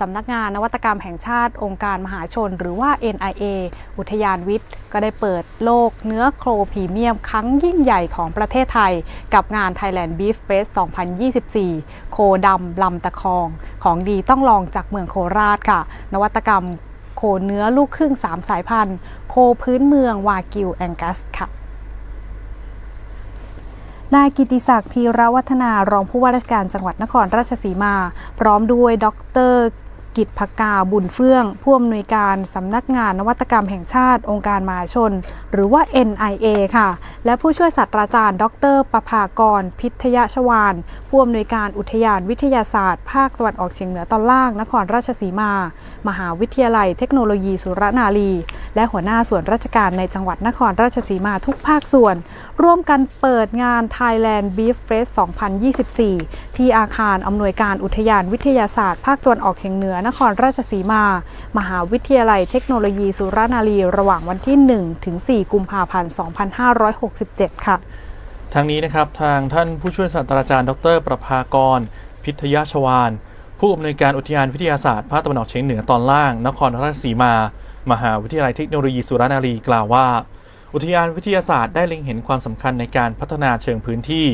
สำนักงานนวัตกรรมแห่งชาติองค์การมหาชน หรือว่า NIA อุทยานวิทย์ ก็ได้เปิดโลกเนื้อโครพรีเมียม ครั้งยิ่งใหญ่ของประเทศไทย กับงาน Thailand Beef Fest 2024 โคดำลำตะคอง ของดีต้องลองจากเมืองโคราชค่ะ นวัตกรรมโคเนื้อลูกครึ่ง 3 สายพันธุ์ โคพื้นเมืองวากิวแองกัสค่ะนายกิติศักดิ์ธีรวัฒนารองผู้ว่าราชการจังหวัดนครราชสีมา พร้อมด้วย ดร กิจภกาบุญเฟื่อง ผู้อำนวยการสำนักงานนวัตกรรมแห่งชาติองค์การมหาชน หรือว่า NIA ค่ะ และผู้ช่วยศาสตราจารย์ ดรประภากร พิทยชวาน ผู้อำนวยการอุทยานวิทยาศาสตร์ ภาคตะวันออกเฉียงเหนือตอนล่าง นครราชสีมา มหาวิทยาลัยเทคโนโลยีสุรนารี และหัวหน้าส่วนราชการในจังหวัดนครราชสีมาทุกภาคส่วน ร่วมกันเปิดงาน Thailand Beef Fest 2024 ที่อาคารอำนวยการอุทยานวิทยาศาสตร์ภาคตะวันออกเฉียงเหนือนครราชสีมา มหาวิทยาลัยเทคโนโลยีสุรนารีระหว่างวันที่ 1 ถึง 4 กุมภาพันธ์ 2567 ค่ะ ทางนี้นะครับทางท่านผู้ช่วยศาสตราจารย์ ดร ประภากร พิทยชวานผู้อำนวยการอุทยานวิทยาศาสตร์ภาคตะวันออกเฉียงเหนือตอนล่าง นครราชสีมา มหาวิทยาลัยเทคโนโลยีสุรนารีกล่าวว่า อุทยานวิทยาศาสตร์ได้เล็งเห็นความสำคัญในการพัฒนาเชิงพื้นที่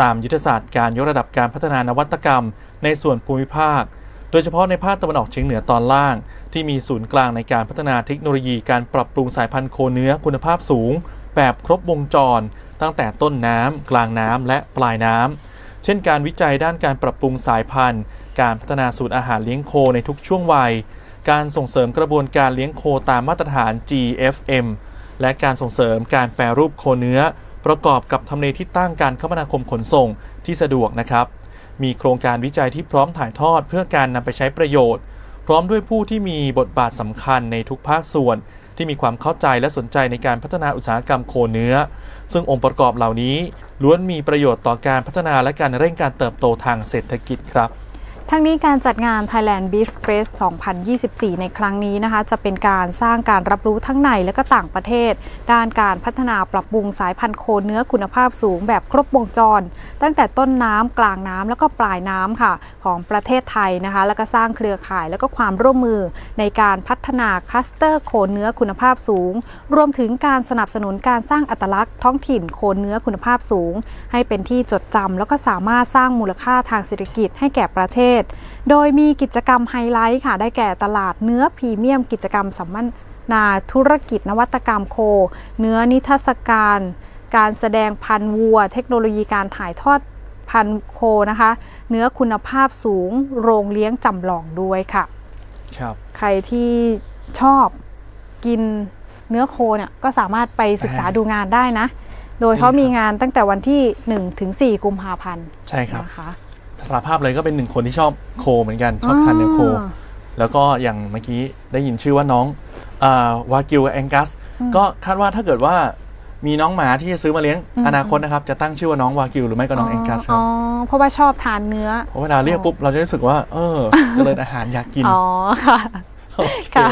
ตามยุทธศาสตร์การยกระดับการพัฒนานวัตกรรม ในส่วนภูมิภาค โดยเฉพาะในภาคตะวันออกเฉียงเหนือตอนล่าง ที่มีศูนย์กลางในการพัฒนาเทคโนโลยีการปรับปรุงสายพันธุ์โคเนื้อคุณภาพสูง แบบครบวงจร ตั้งแต่ต้นน้ำกลางน้ำและปลายน้ำเช่น การวิจัยด้านการปรับปรุงสายพันธุ์ การพัฒนาสูตรอาหารเลี้ยงโคในทุกช่วงวัย การส่งเสริมกระบวนการเลี้ยงโคตามมาตรฐาน GFM และการส่งเสริมการแปรรูปโคเนื้อ ประกอบกับทำเลที่ตั้งการคมนาคมขนส่งที่สะดวกนะครับ มีโครงการวิจัยที่พร้อมถ่ายทอดเพื่อการนำไปใช้ประโยชน์ พร้อมด้วยผู้ที่มีบทบาทสำคัญในทุกภาคส่วน ที่มีความเข้าใจและสนใจในการพัฒนาอุตสาหกรรมโคเนื้อ ซึ่งองค์ประกอบเหล่านี้ล้วนมีประโยชน์ต่อการพัฒนาและการเร่งการเติบโตทางเศรษฐกิจครับ ทั้งนี้การจัดงาน Thailand Beef Fest 2024 ในครั้งนี้นะคะ จะเป็นการสร้างการรับรู้ทั้งในและก็ต่างประเทศ ด้านการพัฒนาปรับปรุงสายพันธุ์โคเนื้อคุณภาพสูงแบบครบวงจร ตั้งแต่ต้นน้ำกลางน้ำแล้วก็ปลายน้ำค่ะ ของประเทศไทยนะคะ แล้วก็สร้างเครือข่ายแล้วก็ความร่วมมือ ในการพัฒนาคลัสเตอร์โคเนื้อคุณภาพสูง รวมถึงการสนับสนุนการสร้างอัตลักษณ์ท้องถิ่นโคเนื้อคุณภาพสูง ให้เป็นที่จดจำแล้วก็สามารถสร้างมูลค่าทางเศรษฐกิจให้แก่ประเทศโดยมีกิจกรรมไฮไลท์ค่ะ ได้แก่ตลาดเนื้อพรีเมียม กิจกรรมสัมมนาธุรกิจนวัตกรรมโค เนื้อนิทรรศการ การแสดงพันธุ์วัว เทคโนโลยีการถ่ายทอดพันธุ์โคนะคะ เนื้อคุณภาพสูง โรงเลี้ยงจำลองด้วยค่ะ ครับ ใครที่ชอบกินเนื้อโคเนี่ยก็สามารถไปศึกษาอ่าดูงานได้นะ โดยเขาดีครับมีงานตั้งแต่วันที่1ถึง4กุมภาพันธ์ ใช่ครับนะคะ สารภาพเลยก็เป็นหนึ่งคนที่ชอบโคเหมือนกันชอบทานเนื้อโค แล้วก็อย่างเมื่อกี้ได้ยินชื่อว่าน้องวากิวแองกัสอืมก็คาดว่าถ้าเกิดว่ามีน้องหมาที่จะซื้อมาเลี้ยงอืมอนาคตนะครับ จะตั้งชื่อว่าน้องวากิวหรือไม่ก็น้องแองกัสคอ๋รัอบเพราะว่าชอบทานเนื้อเพราะเวลาเรียกปุ๊บเราจะรู้สึกว่า เออเจริญอาหารอยากกินอ๋อค่ะโอเคค่ะ